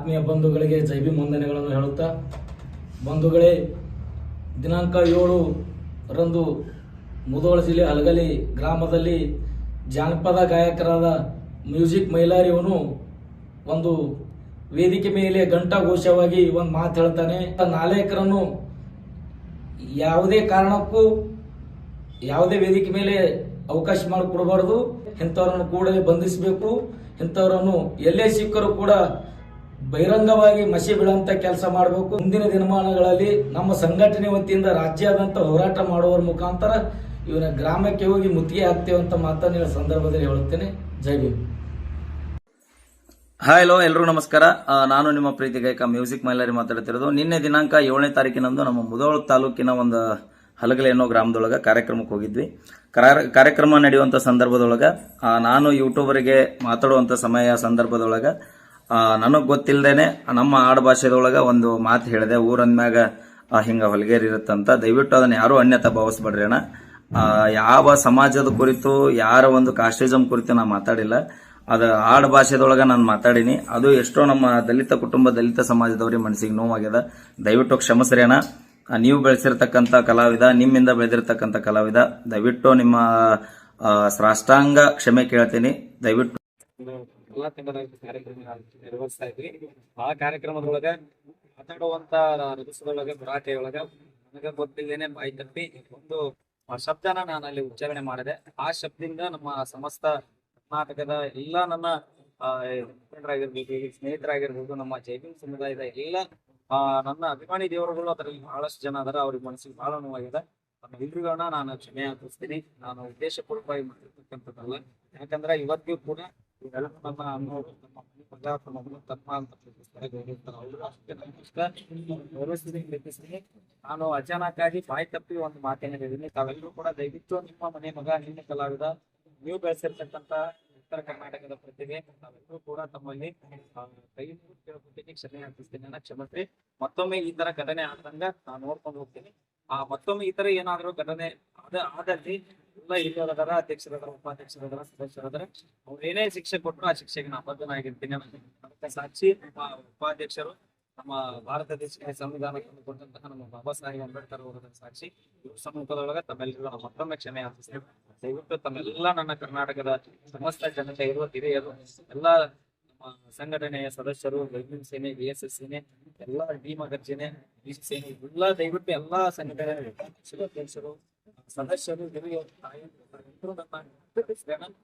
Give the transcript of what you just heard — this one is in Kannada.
ಆತ್ಮೀಯ ಬಂಧುಗಳಿಗೆ ಜೈಬಿ ಮುಂದನೆಗಳನ್ನು ಹೇಳುತ್ತಾ, ಬಂಧುಗಳೇ, ದಿನಾಂಕ ಏಳು ರಂದು ಮುಧೋಳ ಜಿಲ್ಲೆ ಹಲಗಲಿ ಗ್ರಾಮದಲ್ಲಿ ಜಾನಪದ ಗಾಯಕರಾದ ಮ್ಯೂಸಿಕ್ ಮೈಲಾರಿಯವನು ಒಂದು ವೇದಿಕೆ ಮೇಲೆ ಘಂಟಾಘೋಷವಾಗಿ ಒಂದು ಮಾತು ಹೇಳ್ತಾನೆ. ನಾಲೇಕರನ್ನು ಯಾವುದೇ ಕಾರಣಕ್ಕೂ ಯಾವುದೇ ವೇದಿಕೆ ಮೇಲೆ ಅವಕಾಶ ಮಾಡಿಕೊಡಬಾರದು. ಇಂಥವರನ್ನು ಕೂಡಲೇ ಬಂಧಿಸಬೇಕು. ಇಂಥವರನ್ನು ಎಲ್ಲೇ ಸಿಕ್ಕರೂ ಕೂಡ ಬಹಿರಂಗವಾಗಿ ಮಸಿ ಬೀಳುವಂತ ಕೆಲಸ ಮಾಡಬೇಕು. ಮುಂದಿನ ದಿನಮಾನಗಳಲ್ಲಿ ನಮ್ಮ ಸಂಘಟನೆ ವತಿಯಿಂದ ರಾಜ್ಯಾದ್ಯಂತ ಹೋರಾಟ ಮಾಡುವವರ ಮುಖಾಂತರ ಇವನ ಗ್ರಾಮಕ್ಕೆ ಹೋಗಿ ಮುತ್ತಿಗೆ ಹಾಕ್ತೇವೆ ಅಂತ ಮಾತನ್ನು ಸಂದರ್ಭದಲ್ಲಿ ಹೇಳುತ್ತೇನೆ. ಜೈ ಭೀಮ್. ಹಾಯ್ ಹಲೋ ಎಲ್ಲರೂ ನಮಸ್ಕಾರ. ನಾನು ನಿಮ್ಮ ಪ್ರೀತಿ ಗಾಯಕ ಮ್ಯೂಸಿಕ್ ಮೈಲಾರಿ ಮಾತಾಡ್ತಿರೋದು. ನಿನ್ನೆ ದಿನಾಂಕ ಏಳನೇ ತಾರೀಕಿನಂದು ನಮ್ಮ ಮುದೋಳ ತಾಲೂಕಿನ ಒಂದು ಹಲಗಲೆ ಅನ್ನೋ ಗ್ರಾಮದೊಳಗೆ ಕಾರ್ಯಕ್ರಮಕ್ಕೆ ಹೋಗಿದ್ವಿ. ಕರಾ- ಕಾರ್ಯಕ್ರಮ ನಡೆಯುವಂಥ ಸಂದರ್ಭದೊಳಗೆ ನಾನು ಯೂಟ್ಯೂಬರಿಗೆ ಮಾತಾಡುವಂಥ ಸಮಯ ಸಂದರ್ಭದೊಳಗೆ ನನಗೆ ಗೊತ್ತಿಲ್ಲದೇನೆ ನಮ್ಮ ಆಡು ಭಾಷೆದೊಳಗೆ ಒಂದು ಮಾತು ಹೇಳಿದೆ ಊರಂದ್ಮ್ಯಾಗ ಹಿಂಗ ಹೊಲಗೇರಿ ಇರುತ್ತಂತ. ದಯವಿಟ್ಟು ಅದನ್ನ ಯಾರು ಅನ್ಯತಾ ಭಾವಿಸ್ಬೇಡ್ರಿ ಅಣ್ಣ. ಯಾವ ಸಮಾಜದ ಕುರಿತು, ಯಾರ ಒಂದು ಕಾಸ್ಟಿಸಮ್ ಕುರಿತು ನಾ ಮಾತಾಡಿಲ್ಲ. ಅದ ಆಡು ಭಾಷೆದೊಳಗ ನಾನು ಮಾತಾಡೀನಿ. ಅದು ಎಷ್ಟೋ ನಮ್ಮ ದಲಿತ ಕುಟುಂಬ, ದಲಿತ ಸಮಾಜದವ್ರಿಗೆ ಮನಸ್ಸಿಗೆ ನೋವಾಗ್ಯದ. ದಯವಿಟ್ಟು ಕ್ಷಮಸ್ರಿ ಅಣ್ಣ. ನೀವು ಬೆಳೆಸಿರ್ತಕ್ಕಂಥ ಕಲಾವಿದ, ನಿಮ್ಮಿಂದ ಬೆಳೆದಿರ್ತಕ್ಕಂಥ ಕಲಾವಿದ, ದಯವಿಟ್ಟು ನಿಮ್ಮ ಸ್ರಾಷ್ಟಾಂಗ ಕ್ಷಮೆ ಕೇಳ್ತೀನಿ. ದಯವಿಟ್ಟು ಎಲ್ಲಾ ತಿಂಗಳ ಕಾರ್ಯಕ್ರಮ ನಿರ್ವಹಿಸ್ತಾ ಇದ್ವಿ ಆ ಕಾರ್ಯಕ್ರಮದೊಳಗ ಮಾತಾಡುವಂತ ರಭಸದೊಳಗ ಭರಾಟೆಯೊಳಗ ನನಗೆ ಗೊತ್ತಿಲ್ದೇನೆ ಬಾಯಿ ತಪ್ಪಿ ಒಂದು ಶಬ್ದನ ನಾನು ಅಲ್ಲಿ ಉಚ್ಚಾರಣೆ ಮಾಡಿದೆ. ಆ ಶಬ್ದದಿಂದ ನಮ್ಮ ಸಮಸ್ತ ಕರ್ನಾಟಕದ ಎಲ್ಲಾ ನನ್ನ ಮಿತ್ರರಾಗಿರ್ಬೋದು ಸ್ನೇಹಿತರಾಗಿರ್ಬೋದು, ನಮ್ಮ ಜೈವಿನ್ ಸಮುದಾಯದ ಎಲ್ಲ ನನ್ನ ಅಭಿಮಾನಿ ದೇವರುಗಳು ಅದರಲ್ಲಿ ಬಹಳಷ್ಟು ಜನ ಅದರ. ಅವ್ರಿಗೆ ಮನಸ್ಸಿಗೆ ಬಹಳ ನೋವಾಗಿದೆ. ಎಲ್ರಿಗೋಣ ನಾನು ಕ್ಷಮೆ ಹಾಕಿಸ್ತೀನಿ ನಾನು ಉದ್ದೇಶಪೂರ್ವಕವಾಗಿ ಮಾಡಿರ್ತಕ್ಕಂಥದ್ದಲ್ಲ ಯಾಕಂದ್ರೆ ಇವತ್ತಿಗೂ ಕೂಡ ನಾನು ಅಚಾನಕ್ಕಾಗಿ ಬಾಯಿ ತಪ್ಪಿ ಒಂದು ಮಾತೇನ ಹೇಳಿದ್ದೀನಿ. ತಾವೆಲ್ಲರೂ ಕೂಡ ದಯವಿಟ್ಟು ನಿಮ್ಮ ಮನೆ ಮಗ ನಿನ್ನ ಕಲಾವಿದ, ನೀವು ಬೆಳೆಸಿರ್ತಕ್ಕಂತ ಉತ್ತರ ಕರ್ನಾಟಕದ ಪ್ರತಿಭೆ, ತಾವೆಲ್ಲರೂ ಕೂಡ ತಮ್ಮಲ್ಲಿ ಕೈ ಕೇಳ್ಕೊತೀನಿ ಕ್ಷಮೆ ಹಾಕಿಸ್ತೀನಿ ನನ್ನ ಕ್ಷಮತೆ. ಮತ್ತೊಮ್ಮೆ ಈ ತರ ಘಟನೆ ಆದಂಗ ನಾನು ನೋಡ್ಕೊಂಡು ಹೋಗ್ತೀನಿ. ಆ, ಮತ್ತೊಮ್ಮೆ ಈ ತರ ಏನಾದ್ರು ಘಟನೆ ಆದ, ಆದಲ್ಲಿ ಎಲ್ಲ ಹಿರಿಯರದಾರ ಅಧ್ಯಕ್ಷರದಾರ, ಉಪಾಧ್ಯಕ್ಷರದಾರ ಸದಸ್ಯರದಾರ ಅವ್ರು ಏನೇ ಶಿಕ್ಷೆ ಕೊಟ್ಟರು ಆ ಶಿಕ್ಷೆಗೆ ನಾ ಬದ್ಧನಾಗಿರ್ತೀನಿ ಅದಕ್ಕೆ ಸಾಕ್ಷಿ ನಮ್ಮ ಉಪಾಧ್ಯಕ್ಷರು, ನಮ್ಮ ಭಾರತ ದೇಶಕ್ಕೆ ಸಂವಿಧಾನಕ್ಕೆ ಕೊಟ್ಟಂತಹ ನಮ್ಮ ಬಾಬಾ ಸಾಹೇಬ್ ಅಂಬೇಡ್ಕರ್ ಅವರ ಸಾಕ್ಷಿ. ಸಮ್ಮುಖದೊಳಗೆ ತಮ್ಮೆಲ್ಲರಿಗೂ ಮತ್ತೊಮ್ಮೆ ಕ್ಷಮೆ ಯಾಚಿಸ್ತೇನೆ ದಯವಿಟ್ಟು ತಮ್ಮೆಲ್ಲ ನನ್ನ ಕರ್ನಾಟಕದ ಸಮಸ್ತ ಜನತೆ, ಇರುವ ಹಿರಿಯರು, ಎಲ್ಲ ನಮ್ಮ ಸಂಘಟನೆಯ ಸದಸ್ಯರು ವೈದ್ಯ ಸೇನೆ ಬಿ ಎಸ್ ಎಸ್ ಸೇನೆ, ಎಲ್ಲ ಡಿ ಮಗರ್ಜಿನೇ ಬಿ ಸೇನೆ, ಎಲ್ಲ ದಯವಿಟ್ಟು ಎಲ್ಲಾ ಸಂಘಟನೆ ಅಧ್ಯಕ್ಷರು ಸದಸ್ಯರು ಹಿರಿಯರು ತಾಯಿ ಎಲ್ಲರೂ ನನ್ನ